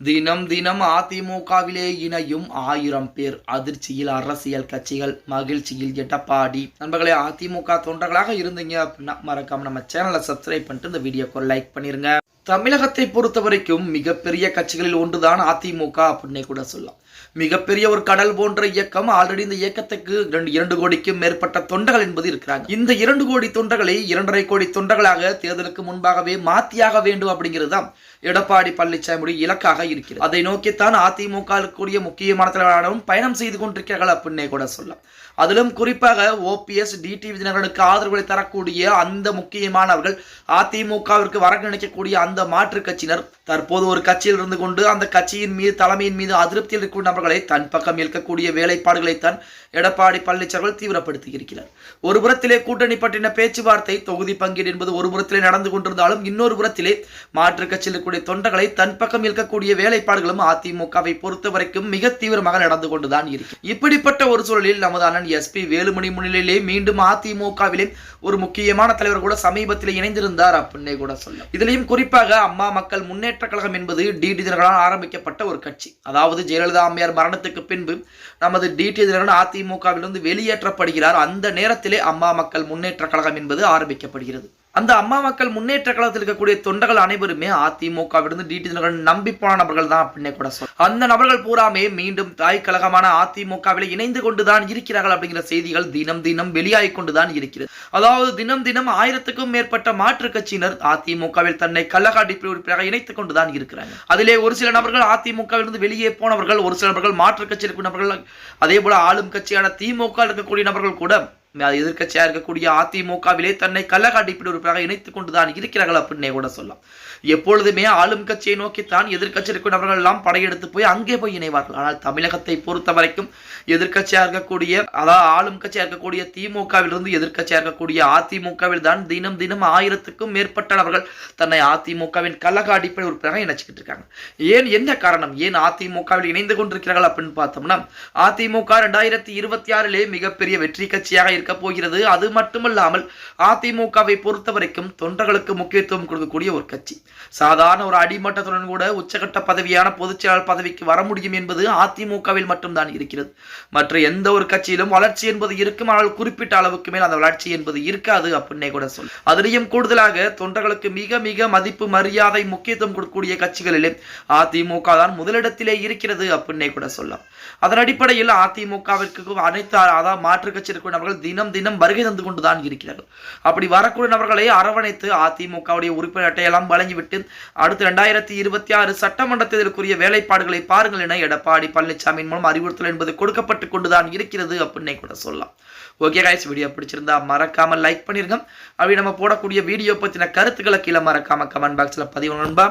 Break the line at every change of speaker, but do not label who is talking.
தினம் தினம் அதிமுகவிலே இணையும் ஆயிரம் பேர் அதிர்ச்சியில் அரசியல் கட்சிகள் மகிழ்ச்சியில் எட்டப்பாடி நண்பர்களே அதிமுக தொண்டர்களாக இருந்தீங்க அப்படின்னா மறக்காம நம்ம சேனலை சப்ஸ்கிரைப் பண்ணிட்டு இந்த வீடியோக்கு லைக் பண்ணிருங்க. தமிழகத்தை பொறுத்த வரைக்கும் மிகப்பெரிய கட்சிகளில் ஒன்றுதான் அதிமுக அப்படின்னே கூட சொல்லலாம். மிகப்பெரிய ஒரு கடல் போன்ற இயக்கம் ஆல்ரெடி இந்த இயக்கத்துக்கு இரண்டு இரண்டு கோடிக்கும் மேற்பட்ட தொண்டர்கள் என்பது இருக்கிறாங்க. இந்த இரண்டு கோடி தொண்டர்களை இரண்டரை கோடி தொண்டர்களாக தேர்தலுக்கு முன்பாகவே மாத்தியாக வேண்டும் அப்படிங்கிறது தான் எடப்பாடி பழனிசாமியுடைய இலக்காக இருக்கிறது. அதை நோக்கித்தான் அதிமுக கூடிய முக்கியமான தலைவர்களும் பயணம் செய்து கொண்டிருக்கிறார்கள் அப்படின்னே கூட சொல்லலாம். அதிலும் குறிப்பாக ஓபிஎஸ் டிடி விதிநகரனுக்கு ஆதரவுகளை தரக்கூடிய அந்த முக்கியமானவர்கள் அதிமுகவிற்கு வர நினைக்கக்கூடிய அந்த மாற்று கட்சியினர் தற்போது ஒரு கட்சியில் இருந்து கொண்டு அந்த கட்சியின் மீது தலைமையின் மீது அதிருப்தியில் இருக்கும் நபர்களை தன் பக்கம் இருக்கக்கூடிய வேலைப்பாடுகளைத்தான் எடப்பாடி பழனிசாமிகள் தீவிரப்படுத்தி இருக்கிறார் ஒரு புறத்திலே கூட்டணி பற்றின பேச்சுவார்த்தை தொகுதி பங்கீடு என்பது ஒரு புறத்திலே நடந்து கொண்டிருந்தாலும் இன்னொரு புறத்திலே மாற்று கட்சியில் இருக்கக்கூடிய தொண்டர்களை தன் பக்கம் இருக்கக்கூடிய வேலைப்பாடுகளும் அதிமுகவை பொறுத்த வரைக்கும் மிக தீவிரமாக நடந்து கொண்டுதான் இருக்கு இப்படிப்பட்ட ஒரு சூழலில் நமது அண்ணன் எஸ்பி வேலுமணி முன்னிலையிலே மீண்டும் அதிமுகவிலே ஒரு முக்கியமான தலைவர் கூட சமீபத்தில் இணைந்திருந்தார் அப்படின்னே கூட சொல்லலாம். இதுலயும் குறிப்பாக அம்மா மக்கள் முன்னேற்ற கழகம் என்பது டிடி தினகரனால் ஆரம்பிக்கப்பட்ட ஒரு கட்சி. அதாவது ஜெயலலிதா அம்மையார் மரணத்துக்கு பின்பு நமது டிடி தினகரன் அதிமுகவிலிருந்து வெளியேற்றப்படுகிறார். அந்த நேரத்திலே அம்மா மக்கள் முன்னேற்ற கழகம் என்பது ஆரம்பிக்கப்படுகிறது. அந்த அம்மா மக்கள் முன்னேற்ற கழகத்தில் இருக்கக்கூடிய தொண்டர்கள் அனைவருமே அதிமுகவிலிருந்து டிடி தினகரன் நம்பி போன நபர்கள் தான் அப்படின்னே கூட சொல்ல அந்த நபர்கள் பூராமே மீண்டும் தாய் கழகமான அதிமுகவில் இணைந்து கொண்டுதான் இருக்கிறார்கள் அப்படிங்கிற செய்திகள் தினம் தினம் வெளியாகி கொண்டுதான் இருக்கிறது. அதாவது தினம் தினம் ஆயிரத்துக்கும் மேற்பட்ட மாற்றுக் கட்சியினர் அதிமுகவில் தன்னை கள்ளக்காட்டி உறுப்பினராக இணைத்துக் கொண்டுதான் இருக்கிறாங்க. அதிலே ஒரு சில நபர்கள் அதிமுகவிலிருந்து வெளியே போனவர்கள் ஒரு சில நபர்கள் மாற்றுக் கட்சியில் இருக்கும் நபர்கள் அதே போல ஆளும் கட்சியான திமுக இருக்கக்கூடிய நபர்கள் கூட எதிர்கட்சியா இருக்கக்கூடிய அதிமுகவிலே தன்னை கள்ளக்காட்டிப்பிடி உறுப்பினராக இணைத்துக் கொண்டுதான் இருக்கிறார்கள் அப்படின்னே கூட சொல்லலாம். எப்பொழுதுமே ஆளும் கட்சியை நோக்கித்தான் எதிர்கட்சி இருக்கும் நபர்கள் எல்லாம் படையெடுத்து போய் அங்கே போய் இணைவார்கள். ஆனால் தமிழகத்தை பொறுத்த வரைக்கும் எதிர்கட்சியா இருக்கக்கூடிய அதாவது ஆளும் கட்சியா இருக்கக்கூடிய திமுகவிலிருந்து எதிர்கட்சியா இருக்கக்கூடிய அதிமுகவில் தான் தினம் தினம் ஆயிரத்துக்கும் மேற்பட்ட நபர்கள் தன்னை அதிமுகவின் கள்ளக்காட்டிப்படி உறுப்பினராக இணைச்சிக்கிட்டு இருக்காங்க. ஏன் என்ன காரணம்? ஏன் அதிமுகவில் இணைந்து கொண்டிருக்கிறார்கள் அப்படின்னு பார்த்தோம்னா அதிமுக ரெண்டாயிரத்தி இருபத்தி ஆறிலே மிகப்பெரிய வெற்றி கட்சியாக இருக்க இருக்கப் போகிறது. அது மட்டுமல்லாமல் அதிமுகவை பொறுத்த வரைக்கும் தொண்டர்களுக்கு முக்கியத்துவம் கொடுக்கக்கூடிய ஒரு கட்சி. சாதாரண ஒரு அடிமட்டத்துடன் கூட உச்சகட்ட பதவியான பொதுச்செயலாளர் பதவிக்கு வர முடியும் என்பது அதிமுகவில் மட்டும்தான் இருக்கிறது. மற்ற எந்த ஒரு கட்சியிலும் வளர்ச்சி என்பது இருக்கும். ஆனால் குறிப்பிட்ட அளவுக்கு மேல் அந்த வளர்ச்சி என்பது இருக்காது அப்படின்னே கூட சொல் அதிலையும் கூடுதலாக தொண்டர்களுக்கு மிக மிக மதிப்பு மரியாதை முக்கியத்துவம் கொடுக்கக்கூடிய கட்சிகளிலே அதிமுக தான் முதலிடத்திலே இருக்கிறது அப்படின்னே கூட சொல்லலாம். அதன் அடிப்படையில் அதிமுகவிற்கு அனைத்து அதாவது மாற்றுக் கட்சி இருக்கிற நபர்கள் தினம் தினம் வருகை தந்து கொண்டுதான் இருக்கிறார்கள். அப்படி வரக்கூடிய நபர்களை அரவணைத்து அதிமுகவுடைய உறுப்பினர் அட்டையெல்லாம் வழங்கிவிட்டு அடுத்து இரண்டாயிரத்தி இருபத்தி ஆறு சட்டமன்ற தேர்தலுக்குரிய வேலைப்பாடுகளை பாருங்கள் என எடப்பாடி பழனிசாமியின் மூலம் அறிவுறுத்தல் என்பது கொடுக்கப்பட்டு கொண்டுதான் இருக்கிறது அப்படின்னே கூட சொல்லலாம். ஓகே காய்ஸ் வீடியோ பிடிச்சிருந்தா மறக்காம லைக் பண்ணிருங்க. அப்படி நம்ம போடக்கூடிய வீடியோ பத்தின கருத்துக்களை கீழே மறக்காம கமெண்ட் பாக்ஸ்ல பதிவு நண்பா.